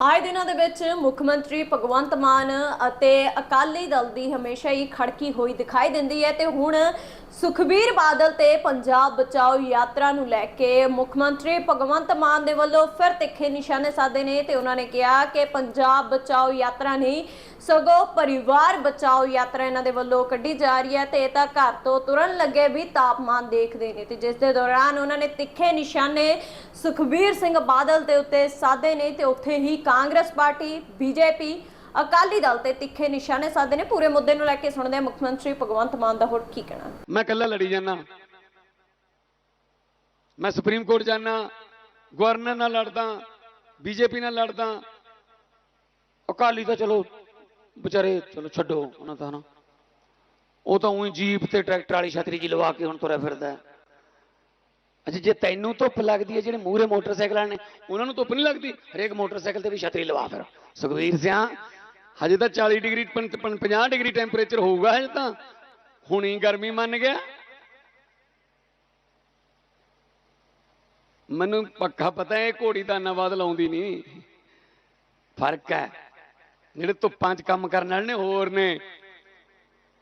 ਆਏ ਦਿਨਾਂ ਦੇ ਵਿੱਚ ਮੁੱਖ ਮੰਤਰੀ ਭਗਵੰਤ ਮਾਨ ਅਤੇ ਅਕਾਲੀ ਦਲ ਦੀ ਹਮੇਸ਼ਾ ਹੀ ਖੜਕੀ ਹੋਈ ਦਿਖਾਈ ਦਿੰਦੀ ਹੈ ਤੇ ਹੁਣ ਸੁਖਬੀਰ ਬਾਦਲ ਤੇ ਪੰਜਾਬ ਬਚਾਓ ਯਾਤਰਾ ਨੂੰ ਲੈ ਕੇ ਮੁੱਖ ਮੰਤਰੀ ਭਗਵੰਤ ਮਾਨ ਦੇ ਵੱਲੋਂ ਫਿਰ ਤਿੱਖੇ ਨਿਸ਼ਾਨੇ ਸਾਧੇ ਨੇ ਤੇ ਉਹਨਾਂ ਨੇ ਕਿਹਾ ਕਿ ਪੰਜਾਬ ਬਚਾਓ ਯਾਤਰਾ ਨਹੀਂ ਸਗੋਂ ਪਰਿਵਾਰ ਬਚਾਓ ਯਾਤਰਾ ਇਹਨਾਂ ਦੇ ਵੱਲੋਂ ਕੱਢੀ ਜਾ ਰਹੀ ਹੈ ਤੇ ਇਹ ਤਾਂ ਘਰ ਤੋਂ ਤੁਰਨ ਲੱਗੇ ਵੀ ਤਾਪਮਾਨ ਦੇਖਦੇ ਨੇ ਤੇ ਜਿਸ ਦੇ ਦੌਰਾਨ ਉਹਨਾਂ ਨੇ ਤਿੱਖੇ ਨਿਸ਼ਾਨੇ ਸੁਖਬੀਰ ਸਿੰਘ ਬਾਦਲ ਦੇ ਉੱਤੇ ਸਾਧੇ ਨੇ ਤੇ ਉੱਥੇ ਹੀ ਕਾਂਗਰਸ ਪਾਰਟੀ, ਬੀਜੇਪੀ, ਅਕਾਲੀ ਦਲ ਤੇ ਤਿੱਖੇ ਨਿਸ਼ਾਨੇ ਸਾਧੇ ਨੇ। ਪੂਰੇ ਮੁੱਦੇ ਨੂੰ ਲੈ ਕੇ ਸੁਣਦੇ ਹਾਂ ਮੁੱਖ ਮੰਤਰੀ ਭਗਵੰਤ ਮਾਨ ਦਾ ਹੋਰ ਕੀ ਕਹਿਣਾ। ਮੈਂ ਇਕੱਲਾ ਲੜੀ ਜਾਂਦਾ। ਮੈਂ ਸੁਪਰੀਮ ਕੋਰਟ ਜਾਣਾ ਗਵਰਨਰ ਨਾਲ ਲੜਦਾ, ਬੀਜੇਪੀ ਨਾਲ ਲੜਦਾ, ਅਕਾਲੀ ਤਾਂ ਚਲੋ ਵਿਚਾਰੇ ਚਲੋ ਛੱਡੋ ਉਹਨਾਂ ਤਾਂ ਨਾ ਉਹ ਤਾਂ ਉਹੀ ਜੀਪ ਤੇ ਟਰੈਕਟਰ ਵਾਲੀ ਛਤਰੀ ਜੀ ਲਵਾ ਕੇ ਹੁਣ ਤੁਰਿਆ ਫਿਰਦਾ ਹੈ। ਅੱਛਾ ਜੇ ਤੈਨੂੰ ਧੁੱਪ ਲੱਗਦੀ ਹੈ ਜਿਹੜੇ ਮੂਹਰੇ ਮੋਟਰਸਾਈਕਲਾਂ ਨੇ ਉਹਨਾਂ ਨੂੰ ਧੁੱਪ ਨਹੀਂ ਲੱਗਦੀ ਹਰੇਕ ਮੋਟਰਸਾਈਕਲ ਤੇ ਵੀ ਛਤਰੀ ਲਵਾ ਫਿਰ ਸੁਖਵੀਰ ਸਿਆ ਹਜੇ ਤਾਂ 40 ਡਿਗਰੀ 50 ਡਿਗਰੀ ਟੈਂਪਰੇਚਰ ਹੋਊਗਾ ਹਜੇ ਤਾਂ ਹੁਣੀ ਗਰਮੀ ਮੰਨ ਗਿਆ ਮੈਨੂੰ ਪੱਕਾ ਪਤਾ ਹੈ ਇਹ ਘੋੜੀ ਤਾਂ ਨਵਾਦ ਲਾਉਂਦੀ ਨਹੀਂ ਫ਼ਰਕ ਹੈ ਜਿਹੜੇ ਧੁੱਪਾਂ 'ਚ ਕੰਮ ਕਰਨ ਵਾਲੇ ਨੇ ਹੋਰ ਨੇ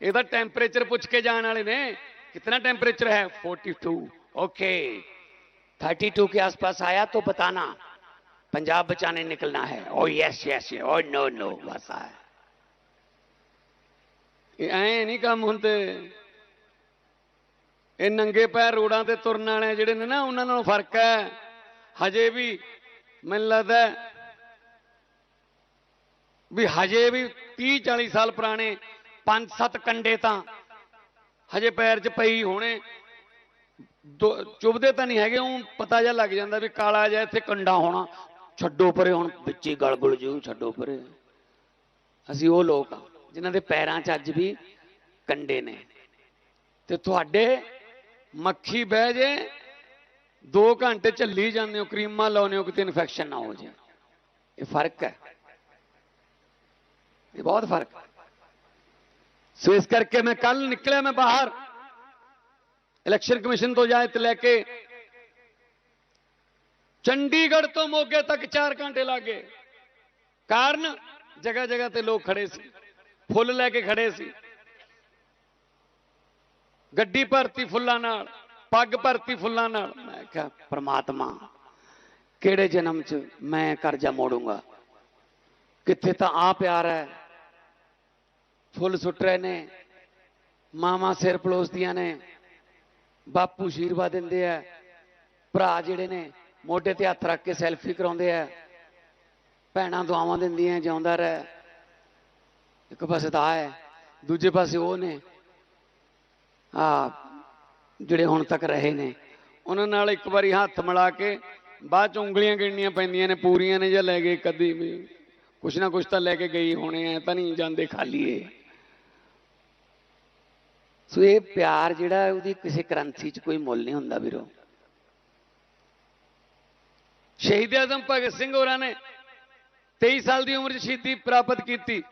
ਇਹ ਤਾਂ ਟੈਂਪਰੇਚਰ ਪੁੱਛ ਕੇ ਜਾਣ ਵਾਲੇ ਨੇ कितना टेम्परेचर है 42 ओके 32 के आसपास आया तो बताना पंजाब बचाने निकलना है O yes yes O no no बस आया ਇਹ ਐ ਨਹੀਂ ਕੰਮ ਹੁੰਦੇ ਇਹ ਨੰਗੇ ਪੈਰ ਰੋਡਾਂ ਤੇ ਤੁਰਨ ਵਾਲੇ ਜਿਹੜੇ ਨੇ ਨਾ ਉਹਨਾਂ ਨਾਲੋਂ ਫਰਕ ਹੈ ਹਜੇ ਵੀ ਮੈਨੂੰ ਲੱਗਦਾ ਹੈ ਵੀ ਹਜੇ ਵੀ 30 40 ਸਾਲ ਪੁਰਾਣੇ ਪੰਜ ਸੱਤ ਕੰਡੇ ਤਾਂ ਹਜੇ ਪੈਰ 'ਚ ਪਈ ਹੋਣੇ। ਦੋ- ਚੁੱਭਦੇ ਤਾਂ ਨਹੀਂ ਹੈਗੇ ਉਹ ਪਤਾ ਜਿਹਾ ਲੱਗ ਜਾਂਦਾ ਵੀ ਕਾਲਾ ਜਿਹਾ ਇੱਥੇ ਕੰਡਾ ਹੋਣਾ। ਛੱਡੋ ਪਰੇ, ਹੁਣ ਵਿੱਚੇ ਗਲਗਲ ਜੂ ਛੱਡੋ ਪਰੇ। ਅਸੀਂ ਉਹ ਲੋਕ ਆ, ਜਿਨ੍ਹਾਂ ਦੇ ਪੈਰਾਂ 'ਚ ਅੱਜ ਵੀ ਕੰਡੇ ਨੇ। ਤੇ ਤੁਹਾਡੇ ਮੱਖੀ ਬਹਿ ਜੇ 2 ਘੰਟੇ ਝੱਲੀ ਜਾਂਦੇ ਹੋ, ਕਰੀਮਾਂ ਲਾਉਂਦੇ ਹੋ, ਕਿਤੇ ਇਨਫੈਕਸ਼ਨ ਨਾ ਹੋ ਜਾਏ ਇਹ ਫ਼ਰਕ ਹੈ। ਇਹ ਬਹੁਤ ਫ਼ਰਕ ਹੈ ਸੋ ਇਸ ਕਰਕੇ ਮੈਂ ਕੱਲ ਨਿਕਲਿਆ ਮੈਂ ਬਾਹਰ ਇਲੈਕਸ਼ਨ ਕਮਿਸ਼ਨ ਤੋਂ ਜਾਇਤ ਲੈ ਕੇ ਚੰਡੀਗੜ੍ਹ ਤੋਂ ਮੋਗੇ ਤੱਕ 4 ਘੰਟੇ ਲੱਗੇ ਕਾਰਨ ਜਗ੍ਹਾ ਜਗ੍ਹਾ ਤੇ ਲੋਕ ਖੜੇ ਸੀ ਫੁੱਲ ਲੈ ਕੇ ਖੜੇ ਸੀ ਗੱਡੀ ਭਰਤੀ ਫੁੱਲਾਂ ਨਾਲ ਪੱਗ ਭਰਤੀ ਫੁੱਲਾਂ ਨਾਲ ਮੈਂ ਕਿਹਾ ਪ੍ਰਮਾਤਮਾ ਕਿਹੜੇ ਜਨਮ 'ਚ ਮੈਂ ਕਰਜ਼ਾ ਮੋੜੂੰਗਾ ਕਿੱਥੇ ਤਾਂ ਆ ਪਿਆਰ ਹੈ ਫੁੱਲ ਸੁੱਟ ਰਹੇ ਨੇ, ਮਾਵਾਂ ਸਿਰ ਪਲੋਸਦੀਆਂ ਨੇ, ਬਾਪੂ ਆਸ਼ੀਰਵਾਦ ਦਿੰਦੇ ਆ, ਭਰਾ ਜਿਹੜੇ ਨੇ ਮੋਢੇ ਤੇ ਹੱਥ ਰੱਖ ਕੇ ਸੈਲਫੀ ਕਰਾਉਂਦੇ ਆ, ਭੈਣਾਂ ਦੁਆਵਾਂ ਦਿੰਦੀਆਂ, ਜਿਉਂਦਾ ਰਹਿ। ਇੱਕ ਪਾਸੇ ਤਾਂ ਹੈ, ਦੂਜੇ ਪਾਸੇ ਉਹ ਨੇ ਆ ਜਿਹੜੇ ਹੁਣ ਤੱਕ ਰਹੇ ਨੇ। ਉਹਨਾਂ ਨਾਲ ਇੱਕ ਵਾਰੀ ਹੱਥ ਮਿਲਾ ਕੇ ਬਾਅਦ ਚ ਉਂਗਲੀਆਂ ਗਿਣਨੀਆਂ ਪੈਂਦੀਆਂ ਨੇ, ਪੂਰੀਆਂ ਨੇ ਜਾਂ ਲੈ ਗਏ ਕਦੀ ਵੀ। ਕੁਛ ਨਾ ਕੁਛ ਤਾਂ ਲੈ ਕੇ ਗਈ ਹੋਣੇ ਐ ਤਾਂ ਨਹੀਂ ਜਾਂਦੇ ਖਾਲੀ ਏ ਸੋ ਇਹ ਪਿਆਰ ਜਿਹੜਾ ਉਹਦੀ ਕਿਸੇ ਕਰੰਸੀ 'ਚ ਕੋਈ ਮੁੱਲ ਨਹੀਂ ਹੁੰਦਾ ਵੀਰੋ। ਸ਼ਹੀਦ ਆਜ਼ਮ ਭਗਤ ਸਿੰਘ ਹੋਰਾਂ ਨੇ 23 ਸਾਲ ਦੀ ਉਮਰ 'ਚ ਸ਼ਹੀਦੀ ਪ੍ਰਾਪਤ ਕੀਤੀ।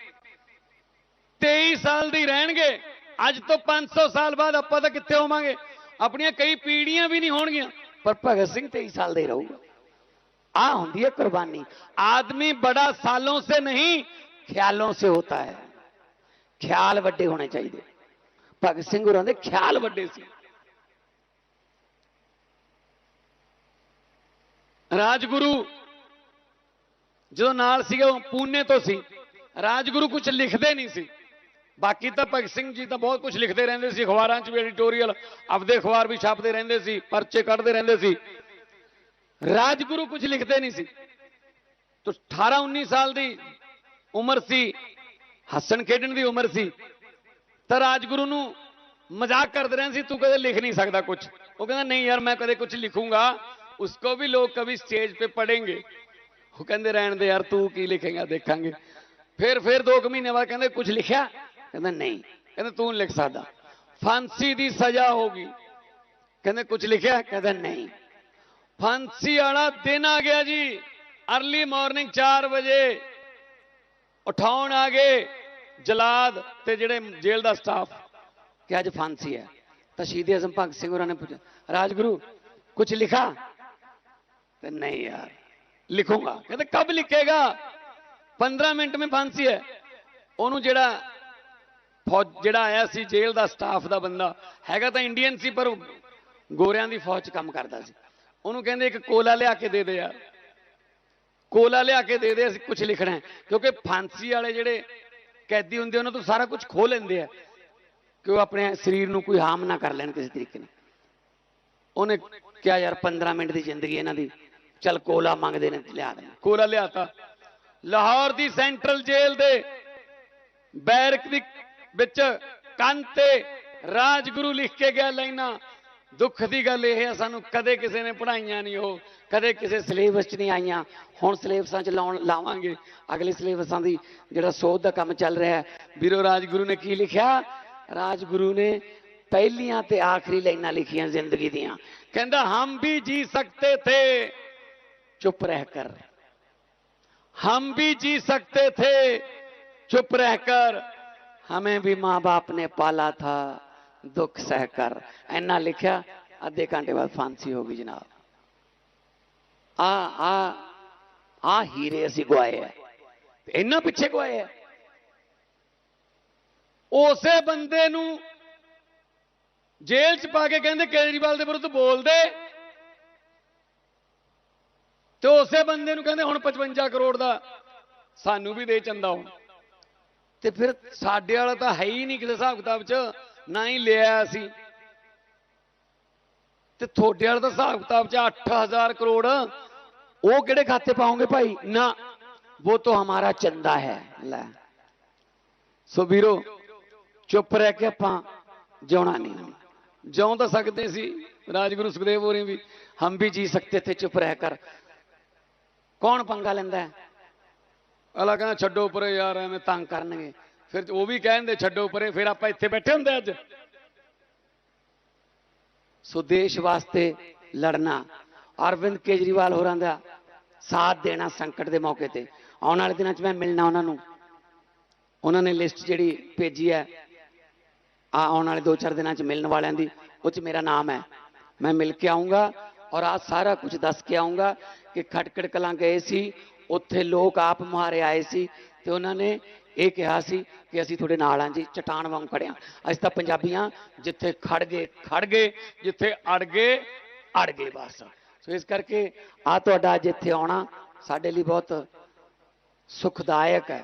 23 ਸਾਲ ਦੀ ਰਹਿਣਗੇ ਅੱਜ ਤੋਂ 500 ਸਾਲ ਬਾਅਦ ਆਪਾਂ ਤਾਂ ਕਿੱਥੇ ਹੋਵਾਂਗੇ? ਆਪਣੀਆਂ ਕਈ ਪੀੜ੍ਹੀਆਂ ਵੀ ਨਹੀਂ ਹੋਣਗੀਆਂ। ਪਰ ਭਗਤ ਸਿੰਘ 23 ਸਾਲ ਦੇ ਰਹੂਗਾ। ਆ ਹੁੰਦੀ ਹੈ ਕੁਰਬਾਨੀ। ਆਦਮੀ ਬੜਾ ਸਾਲੋਂ ਸੇ ਨਹੀਂ ਖਿਆਲੋਂ ਸੇ ਹੋਤਾ ਹੈ। ਖਿਆਲ ਵੱਡੇ ਹੋਣੇ ਚਾਹੀਦੇ। ਭਗਤ ਸਿੰਘ ਹੋਰਾਂ ਦੇ ਖਿਆਲ ਵੱਡੇ ਸੀ। ਰਾਜਗੁਰੂ ਜਦੋਂ ਨਾਲ ਸੀਗੇ, ਉਹ ਪੂਨੇ ਤੋਂ ਸੀ। ਰਾਜਗੁਰੂ ਕੁਝ ਲਿਖਦੇ ਨਹੀਂ ਸੀ। ਬਾਕੀ ਤਾਂ ਭਗਤ ਸਿੰਘ ਜੀ ਤਾਂ ਬਹੁਤ ਕੁਝ ਲਿਖਦੇ ਰਹਿੰਦੇ ਸੀ। ਅਖਬਾਰਾਂ 'ਚ ਵੀ ਐਡੀਟੋਰੀਅਲ ਆਪਦੇ ਅਖਬਾਰ ਵੀ ਛਾਪਦੇ ਰਹਿੰਦੇ ਸੀ, ਪਰਚੇ ਕੱਢਦੇ ਰਹਿੰਦੇ ਸੀ। ਰਾਜਗੁਰੂ ਕੁਝ ਲਿਖਦੇ ਨਹੀਂ ਸੀ। ਤੋ 18 19 ਸਾਲ ਦੀ ਉਮਰ ਸੀ। ਹੱਸਣ ਖੇਡਣ ਦੀ ਉਮਰ ਸੀ। ਤਾਂ ਰਾਜਗੁਰੂ ਨੂੰ ਮਜ਼ਾਕ ਕਰਦੇ ਰਹੇ ਸੀ, ਤੂੰ ਕਦੇ ਲਿਖ ਨਹੀਂ ਸਕਦਾ ਕੁਝ ਉਹ ਕਹਿੰਦਾ, ਨਹੀਂ ਯਾਰ, ਮੈਂ ਕਦੇ ਕੁਝ ਲਿਖੂੰਗਾ। ਉਸ ਕੋ ਵੀ ਲੋਕ ਕभी ਸਟੇਜ ਤੇ ਪੜेंगे ਉਹ ਕਹਿੰਦੇ ਰਹਿਣ ਦੇ ਯਾਰ, ਤੂੰ ਕੀ ਲਿਖੇਗਾ, ਦੇਖਾਂਗੇ। ਫਿਰ ਫਿਰ 2 ਮਹੀਨੇ ਬਾਅਦ ਕਹਿੰਦੇ ਕੁਝ ਲਿਖਿਆ? ਕਹਿੰਦਾ, ਨਹੀਂ। ਕਹਿੰਦੇ, ਤੂੰ ਲਿਖ ਸਕਦਾ। ਫਾਂਸੀ ਦੀ ਸਜ਼ਾ ਹੋਗੀ ਕਹਿੰਦੇ ਕੁਝ ਲਿਖਿਆ? ਕਹਿੰਦਾ, ਨਹੀਂ। ਫਾਂਸੀ ਵਾਲਾ ਦਿਨ ਆ ਗਿਆ ਜੀ। अर्ਲੀ ਮਾਰਨਿੰਗ 4 ਵਜੇ। ਉਠਾਉਣ ਆ ਗਏ। ਜਲਾਦ ਤੇ ਜਿਹੜੇ ਜੇਲ੍ਹ ਦਾ ਸਟਾਫ। ਕਿ ਅੱਜ ਫਾਂਸੀ ਹੈ। ਤਾਂ ਸ਼ਹੀਦ ਅਜ਼ਮ ਭਗਤ ਸਿੰਘ ਹੋਰਾਂ ਨੇ ਪੁੱਛਿਆ, ਰਾਜਗੁਰੂ ਕੁਝ ਲਿਖਾ? ਤੇ ਨਹੀਂ ਯਾਰ, ਲਿਖੂੰਗਾ। ਕਹਿੰਦੇ, ਕਬ ਲਿਖੇਗਾ? 15 ਮਿੰਟ ਮੇ ਫਾਂਸੀ ਹੈ। ਉਹਨੂੰ ਜਿਹੜਾ ਫੌਜ, ਜਿਹੜਾ ਆਇਆ ਸੀ ਜੇਲ੍ਹ ਦਾ ਸਟਾਫ ਦਾ ਬੰਦਾ, ਹੈਗਾ ਤਾਂ ਇੰਡੀਅਨ ਸੀ, ਪਰ ਗੋਰਿਆਂ ਦੀ ਫੌਜ ਚ ਕੰਮ ਕਰਦਾ ਸੀ। ਉਹਨੂੰ ਕਹਿੰਦੇ, ਇੱਕ ਕੋਲਾ ਲਿਆ ਕੇ ਦੇ ਦੇ ਯਾਰ। ਕੋਲਾ ਲਿਆ ਕੇ ਦੇ ਦੇ, ਅਸੀਂ ਕੁਝ ਲਿਖਣਾ ਕਿਉਂਕਿ ਫਾਂਸੀ ਵਾਲੇ ਜਿਹੜੇ ਕੈਦੀ ਹੁੰਦੇ, ਉਹਨਾਂ ਤੋਂ ਸਾਰਾ ਕੁਝ ਖੋਹ ਲੈਂਦੇ ਆ ਕਿ ਉਹ ਆਪਣੇ ਸਰੀਰ ਨੂੰ ਕੋਈ ਹਾਰਮ ਨਾ ਕਰ ਲੈਣ ਕਿਸੇ ਤਰੀਕੇ ਨਾਲ। ਉਹਨੇ ਕਿਹਾ, ਯਾਰ 15 ਮਿੰਟ ਦੀ ਜ਼ਿੰਦਗੀ ਇਹਨਾਂ ਦੀ। ਚੱਲ, ਕੋਲਾ ਮੰਗਦੇ ਨੇ, ਲਿਆ ਦੇ। ਕੋਲਾ ਲਿਆਤਾ। ਲਾਹੌਰ ਦੀ ਸੈਂਟਰਲ ਜੇਲ੍ਹ ਦੇ ਬੈਰਕ ਦੀ ਵਿੱਚ ਕੰਨ ਤੇ ਰਾਜਗੁਰੂ ਲਿਖ ਕੇ ਗਿਆ ਲਾਈਨਾਂ। ਦੁੱਖ ਦੀ ਗੱਲ ਇਹ ਹੈ ਸਾਨੂੰ ਕਦੇ ਕਿਸੇ ਨੇ ਪੜਾਈਆਂ ਨਹੀਂ ਉਹ ਕਦੇ ਕਿਸੇ ਸਿਲੇਬਸ 'ਚ ਨਹੀਂ ਆਈਆਂ ਹੁਣ ਸਿਲੇਬਸਾਂ 'ਚ ਲਾਉਣ ਲਾਵਾਂਗੇ ਅਗਲੇ ਸਿਲੇਬਸਾਂ ਦੀ ਜਿਹੜਾ ਸੋਧ ਦਾ ਕੰਮ ਚੱਲ ਰਿਹਾ ਹੈ ਵੀਰੋ ਰਾਜਗੁਰੂ ਨੇ ਕੀ ਲਿਖਿਆ ਰਾਜਗੁਰੂ ਨੇ ਪਹਿਲੀਆਂ ਤੇ ਆਖਰੀ ਲਾਈਨਾਂ ਲਿਖੀਆਂ ਜ਼ਿੰਦਗੀ ਦੀਆਂ ਕਹਿੰਦਾ ਹਮ ਵੀ ਜੀ ਸਕਤੇ ਥੇ ਚੁੱਪ ਰਹਿ ਕਰ हम भी जी सकते थे चुप रहकर हमें भी माँ बाप ने पाला था ਦੁੱਖ ਸਹਿ ਕਰ। ਐਨਾ ਲਿਖਿਆ, ਅੱਧੇ ਘੰਟੇ ਬਾਅਦ ਫਾਂਸੀ ਹੋ ਗਈ ਜਨਾਬ। ਆ ਆ ਆ ਹੀਰੇ ਅਸੀਂ ਗਵਾਏ ਐ ਇੰਨਾ ਪਿੱਛੇ ਗਵਾਏ ਐ ਉਸੇ ਬੰਦੇ ਨੂੰ ਜੇਲ੍ਹ 'ਚ ਪਾ ਕੇ ਕਹਿੰਦੇ ਕੇਜਰੀਵਾਲ ਦੇ ਵਿਰੁੱਧ ਬੋਲਦੇ। ਤੇ ਉਸੇ ਬੰਦੇ ਨੂੰ ਕਹਿੰਦੇ ਹੁਣ 55 ਕਰੋੜ ਦਾ ਸਾਨੂੰ ਵੀ ਦੇ ਚੰਦਾ ਹੁਣ। ਤੇ ਫਿਰ ਸਾਡੇ ਵਾਲਾ ਤਾਂ ਹੈ ਹੀ ਨਹੀਂ ਕਿਸੇ ਹਿਸਾਬ ਕਿਤਾਬ 'ਚ। ਨਾ ਹੀ ਲਿਆ ਅਸੀਂ ਤੇ ਤੁਹਾਡੇ ਵਾਲਾ ਤਾਂ ਹਿਸਾਬ ਕਿਤਾਬ 'ਚ 8000 ਕਰੋੜ, ਉਹ ਕਿਹੜੇ ਖਾਤੇ ਪਾਉਂਗੇ ਭਾਈ? ਨਾ, ਉਹ ਤਾਂ ਹਮਾਰਾ ਚੰਦਾ ਹੈ। ਲੈ। ਸੋ ਵੀਰੋ, ਚੁੱਪ ਰਹਿ ਕੇ ਆਪਾਂ ਜਿਉਣਾ ਨਹੀਂ। ਜਿਉਂ ਤਾਂ ਸਕਦੇ ਸੀ, ਰਾਜਗੁਰੂ ਸੁਖਦੇਵ ਹੋਰੀ ਵੀ, ਹਮ ਵੀ ਜੀ ਸਕਤੇ ਥੇ ਚੁੱਪ ਰਹਿ ਕਰ। ਕੌਣ ਪੰਗਾ ਲੈਂਦਾ ਹੈ? ਅਲਾ ਕਹਿੰਦਾ, ਛੱਡੋ ਪਰੇ ਯਾਰ, ਐਵੇਂ ਤੰਗ ਕਰਨਗੇ। ਫਿਰ ਉਹ ਵੀ ਕਹਿੰਦੇ ਛੱਡੋ ਪਰੇ, ਫਿਰ ਆਪਾਂ ਇੱਥੇ ਬੈਠੇ ਹੁੰਦੇ ਅੱਜ। ਸੋ ਦੇਸ਼ ਵਾਸਤੇ ਲੜਨਾ, ਅਰਵਿੰਦ ਕੇਜਰੀਵਾਲ ਹੋਰਾਂ ਦਾ ਸਾਥ ਦੇਣਾ ਸੰਕਟ ਦੇ ਮੌਕੇ ਤੇ। ਆਉਣ ਵਾਲੇ ਦਿਨਾਂ 'ਚ ਮੈਂ ਮਿਲਣਾ ਉਹਨਾਂ ਨੂੰ। ਉਹਨਾਂ ਨੇ ਲਿਸਟ ਜਿਹੜੀ ਭੇਜੀ ਹੈ, ਆ ਆਉਣ ਵਾਲੇ 2-4 ਦਿਨਾਂ 'ਚ ਮਿਲਣ ਵਾਲਿਆਂ ਦੀ, ਉਹ 'ਚ ਮੇਰਾ ਨਾਮ ਹੈ। ਮੈਂ ਮਿਲ ਕੇ ਆਉਂਗਾ ਔਰ ਆ ਸਾਰਾ ਕੁਝ ਦੱਸ ਕੇ ਆਉਂਗਾ ਕਿ ਖਟਕੜ ਕਲਾਂ ਗਏ ਸੀ, ਉੱਥੇ ਲੋਕ ਆਪ ਮੁਹਾਰੇ ਆਏ ਸੀ ਤੇ ਉਹਨਾਂ ਨੇ ਇਹ ਕਿਹਾ ਸੀ ਕਿ ਅਸੀਂ ਤੁਹਾਡੇ ਨਾਲ ਹਾਂ ਜੀ, ਚਟਾਨ ਵਾਂਗ ਖੜਿਆ ਅਸੀਂ ਤਾਂ ਪੰਜਾਬੀਆਂ ਜਿੱਥੇ ਖੜ ਗਏ ਖੜ ਗਏ, ਜਿੱਥੇ ਅੜ ਗਏ ਅੜ ਗਏ ਬਸ। ਸੋ ਇਸ ਕਰਕੇ ਆ ਤੁਹਾਡਾ ਅੱਜ ਇੱਥੇ ਆਉਣਾ ਸਾਡੇ ਲਈ ਬਹੁਤ ਸੁਖਦਾਇਕ ਹੈ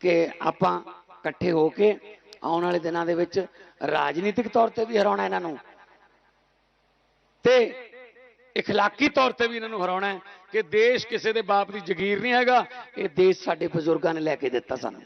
ਕਿ ਆਪਾਂ ਇਕੱਠੇ ਹੋ ਕੇ ਆਉਣ ਵਾਲੇ ਦਿਨਾਂ ਦੇ ਵਿੱਚ ਰਾਜਨੀਤਿਕ ਤੌਰ ਤੇ ਵੀ ਹਰਾਉਣਾ ਇਹਨਾਂ ਨੂੰ। ਤੇ اخلاقی ਤੌਰ ਤੇ ਵੀ ਇਹਨਾਂ ਨੂੰ ਹਰਾਉਣਾ ਹੈ ਕਿ ਦੇਸ਼ ਕਿਸੇ ਦੇ ਬਾਪ ਦੀ ਜ਼ਗੀਰ ਨਹੀਂ ਹੈਗਾ ਇਹ ਦੇਸ਼ ਸਾਡੇ ਬਜ਼ੁਰਗਾਂ ਨੇ ਲੈ ਕੇ ਦਿੱਤਾ ਸਾਨੂੰ